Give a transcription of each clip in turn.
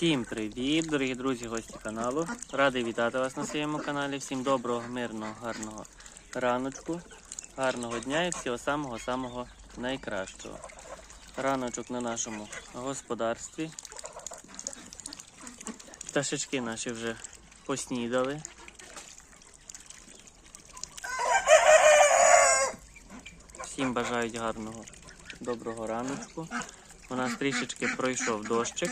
Всім привіт, дорогі друзі, гості каналу. Радий вітати вас на своєму каналі. Всім доброго, мирного, гарного раночку, гарного дня і всього самого-самого найкращого. Раночок на нашому господарстві. Пташечки наші вже поснідали. Всім бажають гарного, доброго раночку. У нас трішечки пройшов дощик.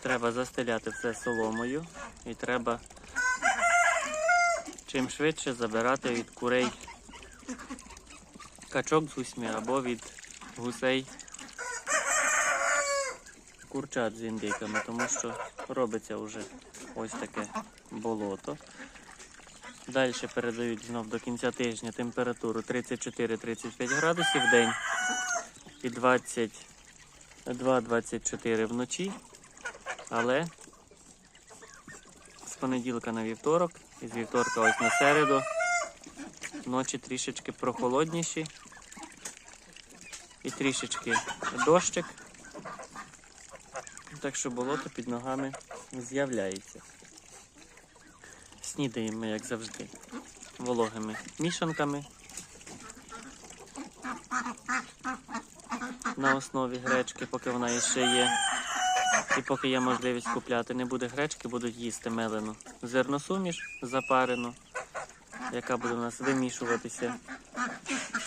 Треба застеляти все соломою і треба чим швидше забирати від курей качок з гусьми або від гусей курчат з індиками, тому що робиться вже ось таке болото. Далі передають знов до кінця тижня температуру 34-35 градусів в день і 22-24 вночі. Але з понеділка на вівторок і з вівторка ось на середу ночі трішечки прохолодніші і трішечки дощик. Так що болото під ногами з'являється. Снідаємо ми, як завжди, вологими мішанками на основі гречки, поки вона ще є. І поки є можливість купляти не буде гречки, будуть їсти мелену зерносуміш запарену, яка буде у нас вимішуватися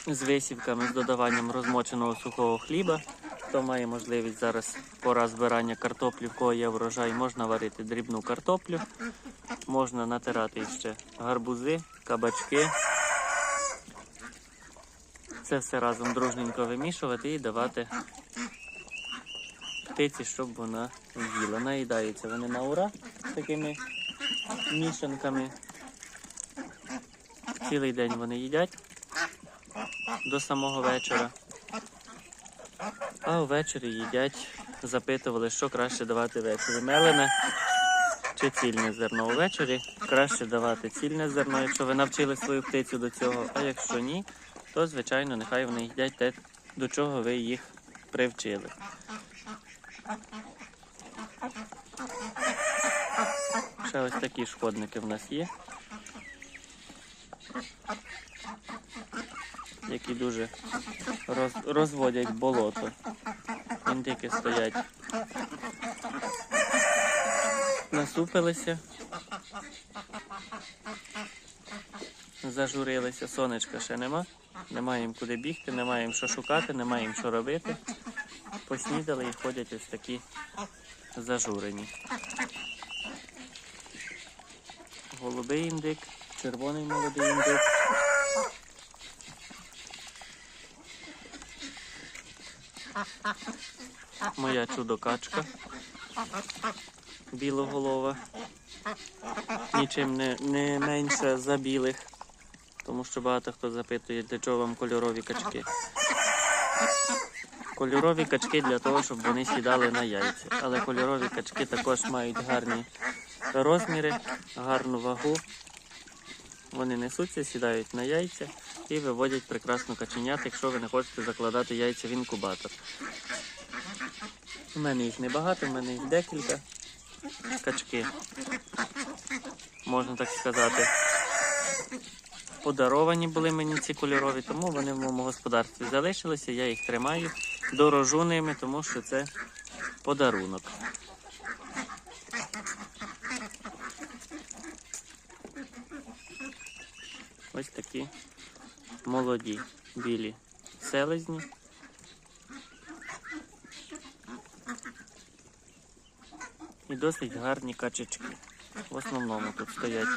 з висівками, з додаванням розмоченого сухого хліба. Хто має можливість зараз пора збирання картоплі, в кого є врожай, можна варити дрібну картоплю, можна натирати ще гарбузи, кабачки. Це все разом дружненько вимішувати і давати птиці, щоб вона їла. Наїдаються вони на ура такими мішанками. Цілий день вони їдять до самого вечора. А ввечері їдять, запитували, що краще давати ввечері. Мелене чи цільне зерно. Увечері краще давати цільне зерно, якщо ви навчили свою птицю до цього. А якщо ні, то звичайно нехай вони їдять те, до чого ви їх привчили. Ще ось такі шкодники в нас є. Які дуже роз, розводять болото. Індики стоять. Насупилися. Зажурилися, сонечка ще нема. Немає їм куди бігти, немає їм що шукати, немає їм що робити. Поснідали і ходять ось такі зажурені. Голубий індик, червоний молодий індик. Моя чудо-качка. Білоголова. Нічим не, не менше за білих. Тому що багато хто запитує, для чого вам кольорові качки. Кольорові качки для того, щоб вони сідали на яйця. Але кольорові качки також мають гарні розміри, гарну вагу. Вони несуться, сідають на яйця і виводять прекрасно каченят, якщо ви не хочете закладати яйця в інкубатор. У мене їх небагато, в мене їх декілька качки. Можна так сказати. Подаровані були мені ці кольорові, тому вони в моєму господарстві залишилися. Я їх тримаю, дорожу ними, тому що це подарунок. Ось такі молоді білі селезні. І досить гарні качечки. В основному тут стоять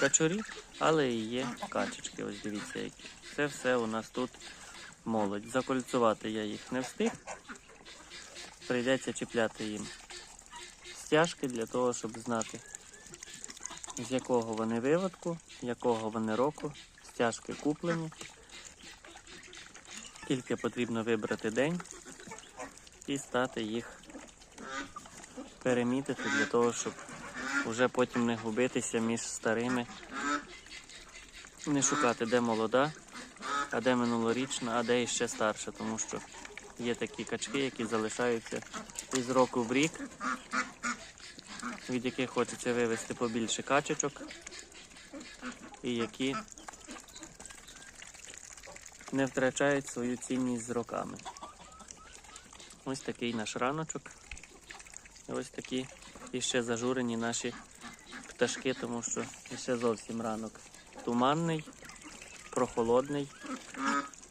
качурі, але і є качечки. Ось дивіться, які. Це все у нас тут молодь. Закольцувати я їх не встиг. Прийдеться чіпляти їм стяжки для того, щоб знати, з якого вони виводку, якого вони року. Стяжки куплені. Тільки потрібно вибрати день і стати їх перемітити для того, щоб вже потім не губитися між старими, не шукати, де молода, а де минулорічна, а де іще старша, тому що є такі качки, які залишаються із року в рік від яких хочеться вивести побільше качечок, і які не втрачають свою цінність з роками. Ось такий наш раночок. І ось такі іще зажурені наші пташки, тому що ще зовсім ранок. Туманний, прохолодний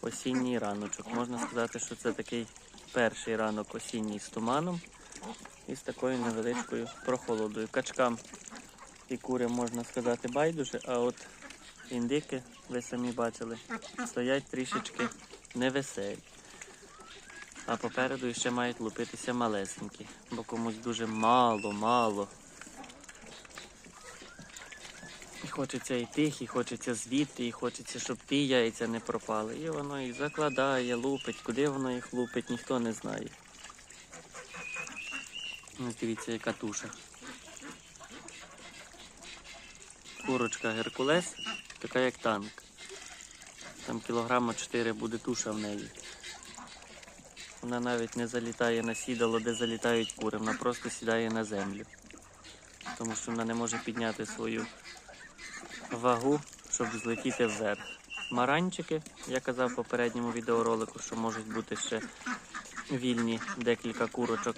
осінній раночок. Можна сказати, що це такий перший ранок осінній з туманом і з такою невеличкою прохолодою. Качкам і курям можна сказати байдуже, а от індики, ви самі бачили, стоять трішечки невеселі. А попереду ще мають лупитися малесенькі, бо комусь дуже мало, мало. І хочеться і тих, і хочеться звідти, і хочеться, щоб ті яйця не пропали. І воно їх закладає, лупить. Куди воно їх лупить, ніхто не знає. Ось дивіться, яка туша. Курочка Геркулес, така як танк. Там кілограма 4 буде туша в неї. Вона навіть не залітає на сідало, де залітають кури, вона просто сідає на землю. Тому що вона не може підняти свою вагу, щоб злетіти вверх. Маранчики, я казав в попередньому відеоролику, що можуть бути ще вільні декілька курочок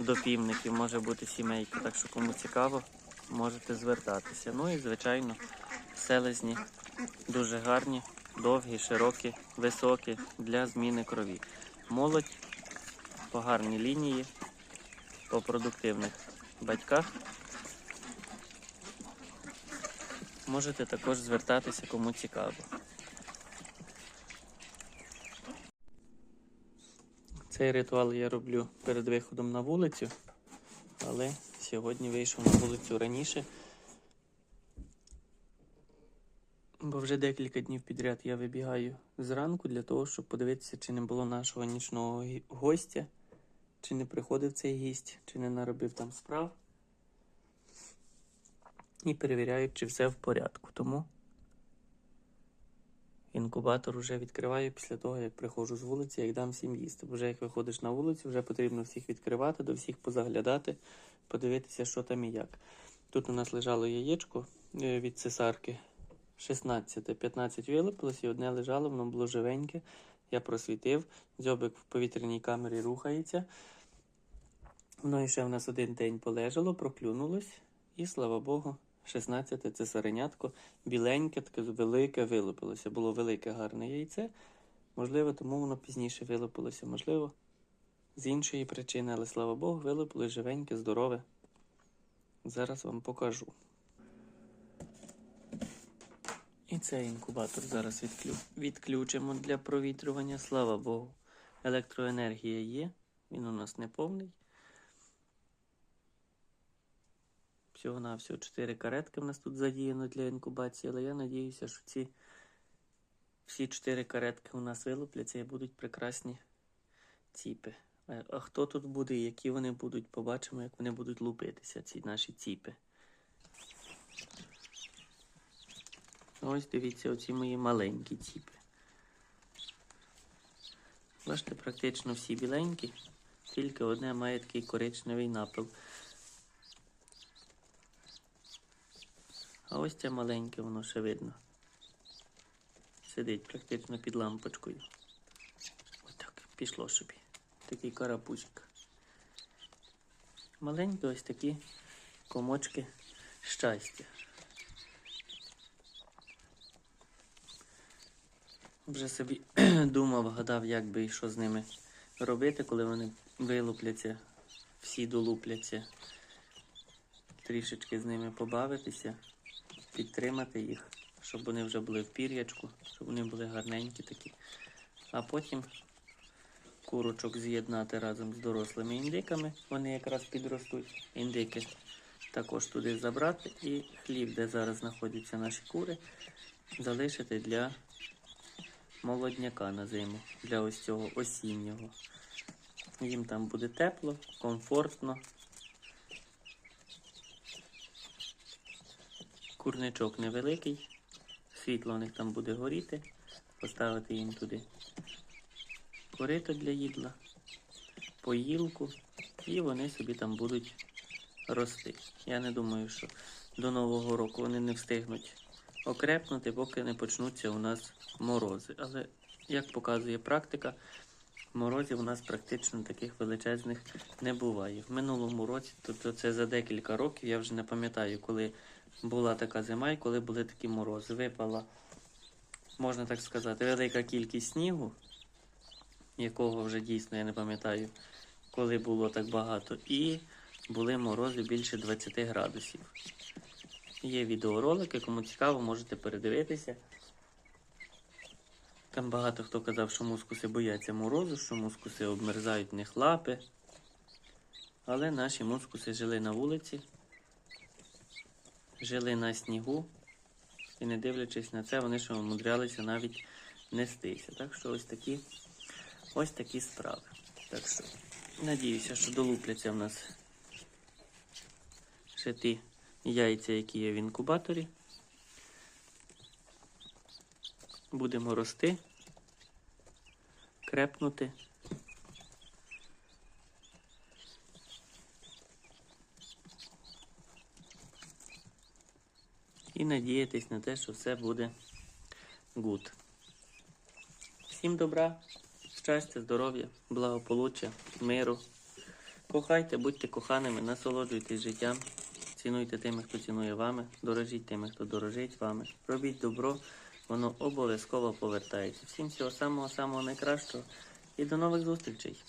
до півників, може бути сімейка. Так що кому цікаво, можете звертатися. Ну і звичайно, селезні дуже гарні, довгі, широкі, високі для зміни крові. Молодь по гарній лінії, по продуктивних батьках. Можете також звертатися, кому цікаво. Цей ритуал я роблю перед виходом на вулицю, але сьогодні вийшов на вулицю раніше. Бо вже декілька днів підряд я вибігаю зранку для того, щоб подивитися, чи не було нашого нічного гостя, чи не приходив цей гість, чи не наробив там справ. І перевіряю, чи все в порядку. Тому інкубатор вже відкриваю після того, як приходжу з вулиці, як дам всім їсти. Бо вже як виходиш на вулицю, вже потрібно всіх відкривати, до всіх позаглядати, подивитися, що там і як. Тут у нас лежало яєчко е, від цесарки. 16, 15 вилупилось і одне лежало, воно було живеньке. Я просвітив, дзьобик в повітряній камері рухається. Воно ще в нас один день полежало, проклюнулось, і слава Богу, 16 цесаренятко, біленьке, таке велике вилупилося. Було велике гарне яйце. Можливо, тому воно пізніше вилупилося. Можливо, з іншої причини, але слава Богу, вилупилось живеньке, здорове. Зараз вам покажу. І цей інкубатор зараз відклю... відключимо для провітрювання. Слава Богу. Електроенергія є, він у нас не повний. Всього на всього 4 каретки в нас тут задіяно для інкубації, але я надіюся, що ці всі 4 каретки у нас вилупляться і будуть прекрасні ціпи. А, а хто тут буде і які вони будуть, побачимо, як вони будуть лупитися, ці наші ціпи. Ось дивіться, оці мої маленькі ціпи. Бачите, практично всі біленькі, тільки одне має такий коричневий напил. А ось це маленьке, воно ще видно. Сидить практично під лампочкою. Ось так, пішло собі. Такий карапузик. Маленькі ось такі комочки щастя. Вже собі думав, гадав, як би і що з ними робити, коли вони вилупляться, всі долупляться. Трішечки з ними побавитися, підтримати їх, щоб вони вже були в пір'ячку, щоб вони були гарненькі такі. А потім курочок з'єднати разом з дорослими індиками, вони якраз підростуть. Індики також туди забрати і хлів, де зараз знаходяться наші кури, залишити для молодняка на зиму, для ось цього осіннього. Їм там буде тепло, комфортно. Курничок невеликий, світло у них там буде горіти, поставити їм туди корито для їдла, поїлку, і вони собі там будуть рости. Я не думаю, що до Нового року вони не встигнуть окрепнути, поки не почнуться у нас морози. Але як показує практика, морозів у нас практично таких величезних не буває. В минулому році, тобто це за декілька років, я вже не пам'ятаю, коли була така зима і коли були такі морози. Випала, можна так сказати, велика кількість снігу, якого вже дійсно я не пам'ятаю, коли було так багато, і були морози більше 20 градусів. Є відеоролики, кому цікаво, можете передивитися. Там багато хто казав, що мускуси бояться морозу, що мускуси обмерзають в них лапи. Але наші мускуси жили на вулиці, жили на снігу, і не дивлячись на це, вони ще умудрялися навіть нестися. Так що ось такі, ось такі справи. Так що, надіюся, що долупляться в нас ще ті яйця, які є в інкубаторі. Будемо рости, крепнути. І надіятись на те, що все буде гуд. Всім добра, щастя, здоров'я, благополуччя, миру. Кохайте, будьте коханими, насолоджуйтесь життям, цінуйте тими, хто цінує вами, дорожіть тими, хто дорожить вами. Робіть добро, воно обов'язково повертається. Всім всього самого самого найкращого і до нових зустрічей!